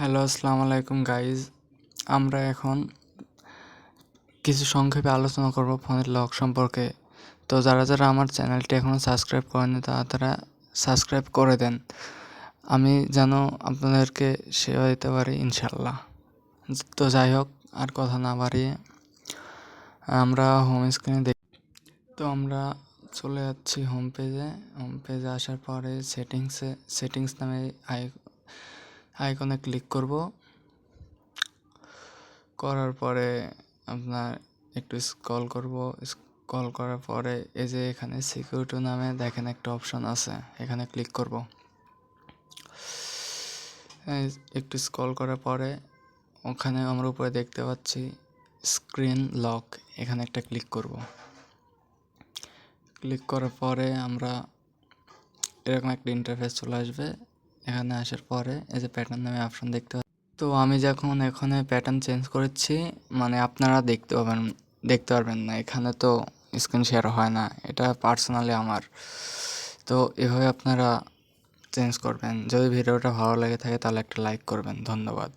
Hello আসসালামু আলাইকুম guys আমরা এখন কিছু সংক্ষেপে আলোচনা করব ফোনের লক সম্পর্কে। তো যারা যারা আমার চ্যানেলটি এখনও সাবস্ক্রাইব করেনি তারা তারা সাবস্ক্রাইব করে দেন। আমি যেন আপনাদেরকে সেবা দিতে পারি ইনশাল্লাহ তো যাই হোক, আর কথা না বাড়িয়ে আমরা হোম স্ক্রিনে দেখ। তো আমরা চলে যাচ্ছি হোম পেজে হোম পেজে আসার পরে সেটিংসে সেটিংস নামে আই আইকনে ক্লিক করব। করার পরে আপনার একটু স্ক্রল করব। স্ক্রল করার পরে এই যে এখানে সিকিউরিটি নামে দেখেন একটা অপশন আছে। এখানে ক্লিক করব। একটু স্ক্রল করার পরে ওখানে আমরা উপরে দেখতে পাচ্ছি স্ক্রিন লক এখানে একটা ক্লিক করব। ক্লিক করার পরে আমরা এরকম একটা ইন্টারফেস চলে আসবে। এখানে আসার পরে এই যে প্যাটার্ন নামে অপশন দেখতে তো আমি যখন এখানে প্যাটার্ন চেঞ্জ করেছি মানে আপনারা দেখতে পাবেন, দেখতে পারবেন না। এখানে তো স্ক্রিন শেয়ার হয় না, এটা পার্সোনালি আমার। তো এভাবে আপনারা চেঞ্জ করবেন। যদি ভিডিওটা ভালো লাগে থাকে তাহলে একটা লাইক করবেন। ধন্যবাদ।